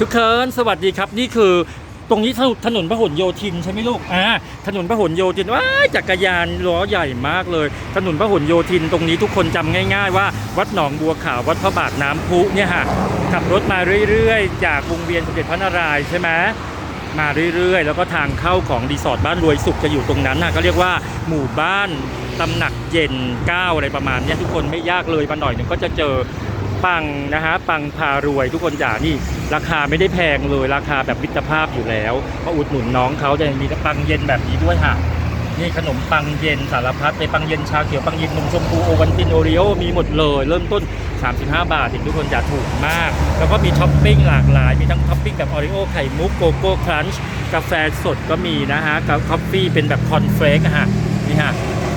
ทุกคนสวัสดีครับนี่คือตรงนี้ถนนพหลโยธินใช่ไหมลูกอ่าถนนพหลโยธินว้าจักรยานล้อใหญ่มากเลย ถนนพหลโยธินตรงนี้ทุกคนจำง่าย ๆ ว่า วัดหนองบัวขาววัดพระบาทน้ำพุเนี่ยฮะขับรถมาเรื่อยๆ จากวงเวียนสมเด็จพระนารายณ์ใช่ไหมมาเรื่อยๆ แล้วก็ทางเข้าของรีสอร์ทบ้านรวยสุขจะอยู่ตรงนั้นนะก็เรียกว่าหมู่บ้านตำหนักเย็นเก้าอะไรประมาณเนี้ยทุกคนไม่ยากเลยมาหน่อยหนึงก็จะเจอ ปังนะฮะปังพารวยทุกคนจ๋านี่ ราคาไม่ได้แพงเลยราคาแบบมิตรภาพอยู่แล้วมาอุดหนุนน้องเขาจะมีปังเย็นแบบนี้ด้วยค่ะนี่ขนมปังเย็นสารพัดในปังเย็นชาเขียวปังเย็นนมชมพูโอวันตินโอริโอมีหมดเลย เริ่มต้น 35 บาทเองทุกคนจ๋าถูกมาก แล้วก็มีท็อปปิ้งหลากหลาย มีทั้งท็อปปิ้งแบบโอริโอไข่มุกโกโก้ครันช์กาแฟสดก็มีนะฮะกับคอฟฟี่เป็นแบบคอนเฟลกฮะนี่ฮะ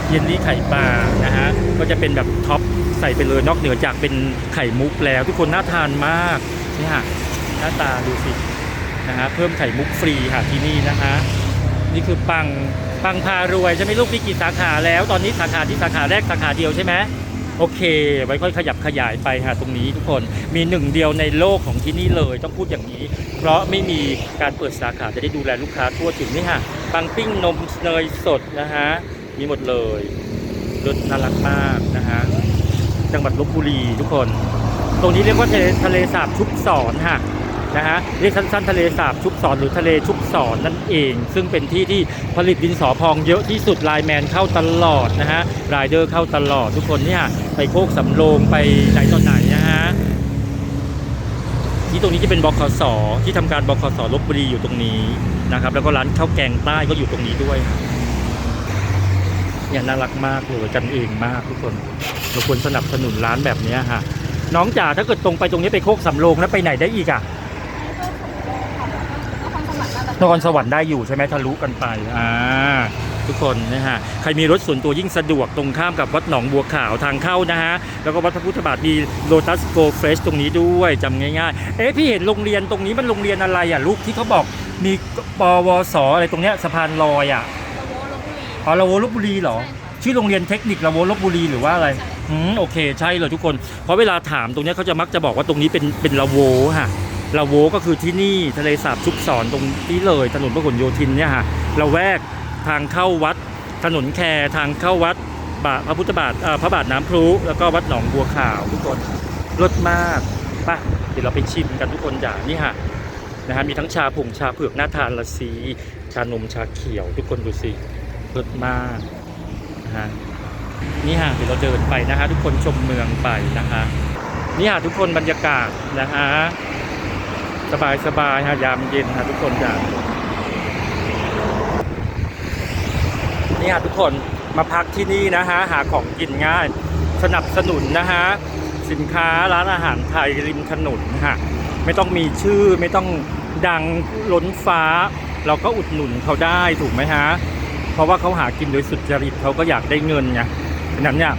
เยลลี่ไข่ปลานะฮะก็จะเป็นแบบท็อป ใส่ไปเลยนอกเหนือจากเป็นไข่มุกแล้ว ทุกคนน่าทานมากนี่ฮะหน้าตาดูสินะฮะเพิ่มไข่มุกฟรีค่ะที่นี่นะฮะนี่คือปังปังพารวยใช่ไหมลูกมีกี่สาขาแล้ว ตอนนี้สาขาที่สาขาแรกสาขาเดียวใช่ไหมโอเค ไว้ค่อยขยับขยายไปค่ะตรงนี้ทุกคนมีหนึ่งเดียวในโลกของที่นี่เลย ต้องพูดอย่างนี้ เพราะไม่มีการเปิดสาขาจะได้ดูแลลูกค้าทั่วถึงนี่ค่ะปังปิ้งนมเนยสดนะฮะมีหมดเลยรถน่ารักมากนะฮะ จังหวัดลบบุรีทุกคน ตรงนี้เรียกว่าทะเลทะเลสาบชุบสอนค่ะนะฮะเรียกสั้นๆ ทะเลสาบชุบสอนหรือทะเลชุบสอนนั่นเอง ซึ่งเป็นที่ที่ผลิตดินสอพองเยอะที่สุดไลแมนเข้าตลอดนะฮะรายเดอร์เข้าตลอดทุกคนเนี่ยไปโคกสำโรงไปไหนตอนไหนนะฮะที่ตรงนี้จะเป็นบคสที่ทำการบคสลบบุรีอยู่ตรงนี้นะครับแล้วก็ร้านข้าวแกงใต้ก็อยู่ตรงนี้ด้วย เนี่ยน่ารักมากเลยกันเองมากทุกคนเราควรสนับสนุนร้านแบบเนี้ยฮะน้องจ๋าถ้าเกิดตรงไปตรงนี้ไปโคกสำโรงแล้วไปไหนได้อีกอะนครสวรรค์ได้อยู่ใช่ไหมทะลุกันไปอ่าทุกคนนะฮะใครมีรถส่วนตัวยิ่งสะดวกตรงข้ามกับวัดหนองบัวขาวทางเข้านะฮะแล้วก็วัดพระพุทธบาทมีโลตัสโกเฟสตรงนี้ด้วยจำง่ายๆ เอ๊ะพี่เห็นโรงเรียนตรงนี้มันโรงเรียนอะไรอะลูกที่เขาบอกมีปวสอะไรตรงเนี้ยสะพานลอยอะ อ๋อละโวลบบุรีเหรอ ชื่อโรงเรียนเทคนิคละโวลบบุรีหรือว่าอะไร อืมโอเคใช่เลยทุกคน เพราะเวลาถามตรงเนี้ยเขาจะมักจะบอกว่าตรงนี้เป็นเป็นละโวฮะละโวก็คือที่นี่ทะเลสาบชุบสอนตรงนี้เลยถนนพหลโยธินเนี่ยฮะละแวกทางเข้าวัด ถนนแคทางเข้าวัดบาทพระพุทธบาทเอ่อพระบาทน้ำพลุแล้วก็วัดหนองบัวขาวทุกคนรสมากไป่ะเดี๋ยวเราไปชิมกันทุกคนจ้านี่ฮะนะฮะมีทั้งชาผงชาเผือกน่าทานละสีชานมชาเขียวทุกคนดูสิ เลิศมากนะฮะนี่ฮะเดี๋ยวเราเดินไปนะฮะทุกคนชมเมืองไปนะฮะนี่ฮะทุกคนบรรยากาศนะฮะสบายสบายฮะยามเย็นฮะทุกคนจ้ะนี่ฮะทุกคนมาพักที่นี่นะฮะหาของกินง่าย สนับสนุนนะฮะสินค้าร้านอาหารไทยริมถนนฮะไม่ต้องมีชื่อไม่ต้องดังล้นฟ้า เราก็อุดหนุนเขาได้ถูกไหมฮะ เพราะว่าเขาหากินโดยสุจริตเขาก็อยากได้เงินไงฉะนั้นเนี่ย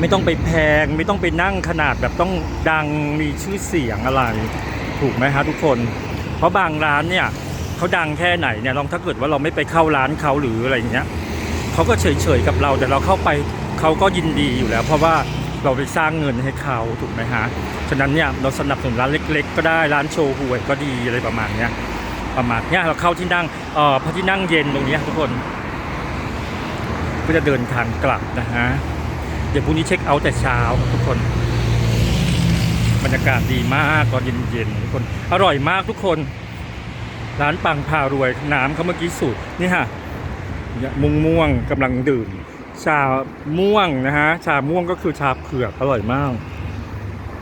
ไม่ต้องไปแพงไม่ต้องไปนั่งขนาดแบบต้องดังมีชื่อเสียงอะไร ถูกไหมฮะทุกคน เพราะบางร้านเนี่ยเขาดังแค่ไหนเนี่ยลองถ้าเกิดว่าเราไม่ไปเข้าร้านเขาหรืออะไรอย่างเงี้ยเขาก็เฉยๆกับเรา แต่เราเข้าไปเขาก็ยินดีอยู่แล้ว เพราะว่าเราไปสร้างเงินให้เขาถูกไหมฮะฉะนั้นเนี่ยเราสนับสนุนร้านเล็ก ๆ ก็ได้ร้านโชว์หวยก็ดีอะไรประมาณเนี้ย ประมาณเนี้ยเราเข้าที่นั่งเอ่อพระที่นั่งเย็นตรงนี้ทุกคนก็จะเดินทางกลับนะฮะเดี๋ยวพรุ่งนี้เช็คเอาท์แต่เช้าครับทุกคน บรรยากาศดีมากตอนเย็นๆทุกคนอร่อยมากทุกคน ร้านปังพารวยน้ำเขาเมื่อกี้สูตรนี่ฮะเนี่ยมุงม่วงกำลังดื่ม ชาม่วงนะฮะชาม่วงก็คือชาเผือกอร่อยมาก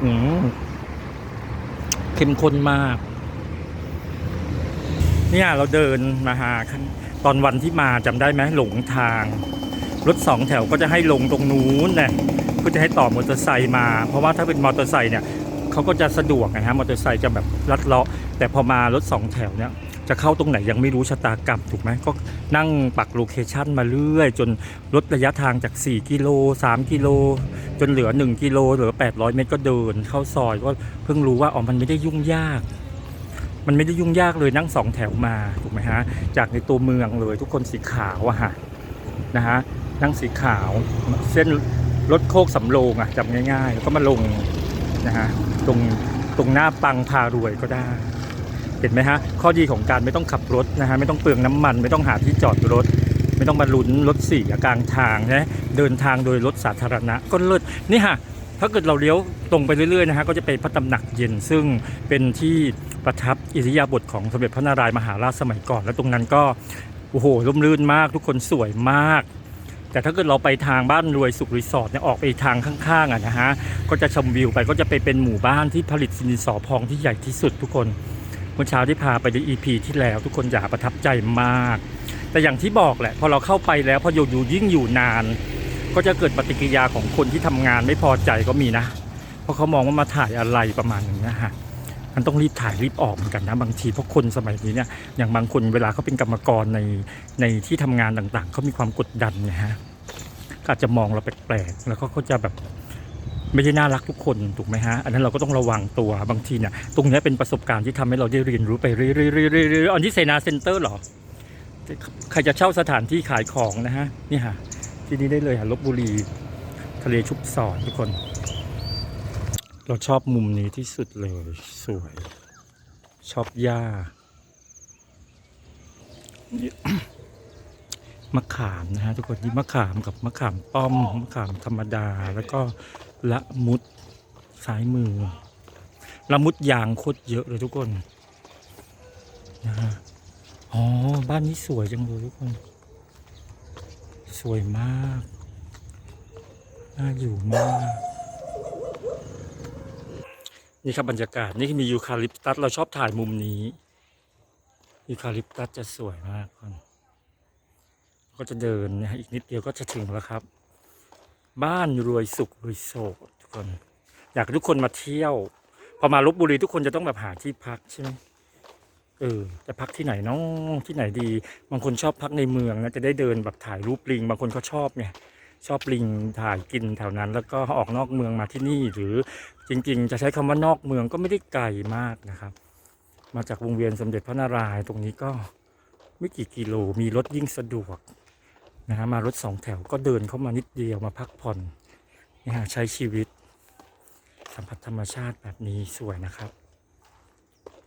อืมเข้มข้นมาก เนี่ยเราเดินมาหาตอนวันที่มาจำได้ไหมหลงทาง รถสองแถวก็จะให้ลงตรงนู้นนี่ยเพื่อจะให้ต่อมอเตอร์ไซค์มา เพราะว่าถ้าเป็นมอเตอร์ไซค์เนี่ยเขาก็จะสะดวกนะฮะมอเตอร์ไซค์จะแบบลัดเลาะ แต่พอมารถสองแถวเนี่ยจะเข้าตรงไหนยังไม่รู้ชะตากรรมถูกไหมก็นั่งปักโลเคชันมาเรื่อย จนลดระยะทางจาก 4 กิโล 3 กิโล จนเหลือ 1 กิโลเหลือ 800 เมตรก็เดินเข้าซอยก็เพิ่งรู้ว่าอ๋อมันไม่ได้ยุ่งยาก มันไม่ได้ยุ่งยากเลยนั่งสองแถวมาถูกไหมฮะจากในตัวเมืองเลยทุกคนสีขาวอะฮะนะฮะนั่งสีขาวเส้นรถโคกสำโรงอะจำง่ายๆแล้วก็มาลงนะฮะตรงตรงหน้าปังพารวยก็ได้ เห็นไหมฮะข้อดีของการไม่ต้องขับรถนะฮะไม่ต้องเปลืองน้ำมัน ไม่ต้องหาที่จอดรถ ไม่ต้องมาลุ้นรถเสี่ยกลางทางนะเดินทางโดยรถสาธารณะก็เลิศนี่ฮะ ถ้าเกิดเราเลี้ยวตรงไปเรื่อยๆนะฮะก็จะเป็นพระตำหนักเย็นซึ่งเป็นที่ประทับอิริยาบถของสมเด็จพระนารายมหาราชสมัยก่อน แล้วตรงนั้นก็โอ้โหร่มรื่นมากทุกคนสวยมาก แต่ถ้าเกิดเราไปทางบ้านรวยสุขรีสอร์ทเนี่ยออกไปทางข้างๆอะนะฮะก็จะชมวิวไปก็จะไปเป็นหมู่บ้านที่ผลิตสินสอพองที่ใหญ่ที่สุดทุกคนเมื่อเช้าที่พาไปใน EP ที่แล้วทุกคนอยากประทับใจมาก แต่อย่างที่บอกแหละ พอเราเข้าไปแล้วพออยู่อยู่ยิ่งอยู่นาน ก็จะเกิดปฏิกิริยาของคนที่ทำงานไม่พอใจก็มีนะ เพราะเขามองว่ามาถ่ายอะไรประมาณอย่างนี้ฮะมันต้องรีบถ่ายรีบออกเหมือนกันนะบางทีเพราะคนสมัยนี้เนี่ยอย่างบางคนเวลาเขาเป็นกรรมกรในในที่ทำงานต่างๆเขามีความกดดันไงฮะก็อาจจะมองเราแปลกๆแล้วก็เขาจะแบบไม่ได้น่ารักทุกคนถูกไหมฮะ อันนั้นเราก็ต้องระวังตัวบางทีเนี่ยตรงนี้เป็นประสบการณ์ที่ทำให้เราได้เรียนรู้ไปเรื่อยๆอันที่เซนาเซ็นเตอร์เหรอ ใครจะเช่าสถานที่ขายของนะฮะ นี่ฮะ ที่นี่ได้เลยฮะลบบุรี ทะเลชุบสอนทุกคน เราชอบมุมนี้ที่สุดเลย สวย ชอบหญ้ามะขามนะฮะทุกคนนี่มะขามกับมะขามป้อมมะขามธรรมดา แล้วก็ละมุดซ้ายมือ ละมุดยางโคตรเยอะเลยทุกคนนะฮะอ๋อบ้านนี้สวยจังเลยทุกคน สวยมาก น่าอยู่มาก นี่ครับบรรยากาศ นี่มียูคาลิปตัส เราชอบถ่ายมุมนี้ ยูคาลิปตัสจะสวยมากคนก็จะเดินนะฮะอีกนิดเดียวก็จะถึงแล้วครับ บ้านรวยสุขรีสอร์ททุกคน อยากให้ทุกคนมาเที่ยว พอมาลบบุรีทุกคนจะต้องแบบหาที่พักใช่ไหม เออจะพักที่ไหนเนาะที่ไหนดี บางคนชอบพักในเมืองนะจะได้เดินแบบถ่ายรูปลิง บางคนเขาชอบไงชอบลิงถ่ายกินแถวนั้น แล้วก็ออกนอกเมืองมาที่นี่ หรือจริงๆ จะใช้คำว่านอกเมืองก็ไม่ได้ไกลมากนะครับ มาจากวงเวียนสมเด็จพระนารายณ์ตรงนี้ก็ไม่กี่กิโลมีรถยิ่งสะดวกนะฮะมารถสองแถวก็เดินเข้ามานิดเดียวมาพักผ่อนนะฮะใช้ชีวิต สัมผัสธรรมชาติแบบนี้สวยนะครับ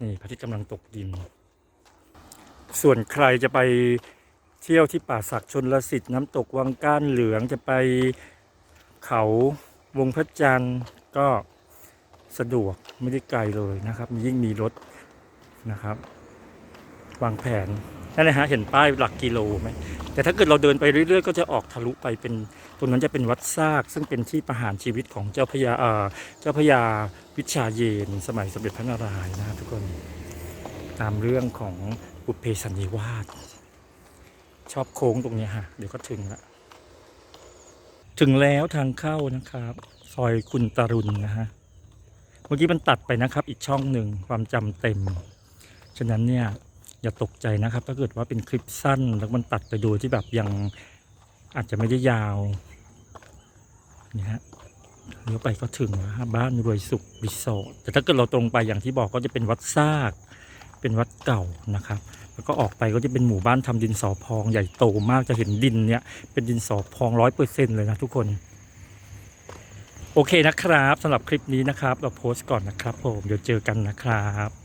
นี่พระอาทิตย์กำลังตกดิน ส่วนใครจะไปเที่ยวที่ป่าศักชนลสิทธิ์น้ำตกวังก้านเหลืองจะไปเขาวงพระจันทร์ก็สะดวกไม่ได้ไกลเลยนะครับ ยิ่งมีรถนะครับวางแผนนั่นนะฮะเห็นป้ายหลักกิโลไหมแต่ถ้าเกิดเราเดินไปเรื่อยๆ ก็จะออกทะลุไปเป็น ตรงนั้นจะเป็นวัดซากซึ่งเป็นที่ประหารชีวิตของเจ้าพระยาเจ้าพระยาวิชาเยน สมัยสมเด็จพระนารายณ์นะทุกคนตามเรื่องของบุพเพสันนิวาสชอบโค้งตรงนี้ฮะ เดี๋ยวก็ถึงละถึงแล้วทางเข้านะครับ ซอยคุณตรุณนะฮะ เมื่อกี้มันตัดไปนะครับ อีกช่องหนึ่งความจำเต็ม ฉะนั้นเนี่ยอย่าตกใจนะครับ ถ้าเกิดว่าเป็นคลิปสั้นแล้วมันตัดไปโดยที่แบบยัง อาจจะไม่ได้ยาวนี่ฮะเลี้ยวไปก็ถึงแล้วฮะบ้านรวยสุขรีสอร์ทแต่ถ้าเกิดเราตรงไปอย่างที่บอกก็จะเป็นวัดซาก เป็นวัดเก่านะครับ แล้วก็ออกไปก็จะเป็นหมู่บ้านทำดินสอพองใหญ่โตมากจะเห็นดินเนี่ยเป็นดินสอพองร้อยเปอร์เซ็นเลยนะทุกคน โอเคนะครับสำหรับคลิปนี้นะครับ เราโพสต์ก่อนนะครับผมเดี๋ยวเจอกันนะครับ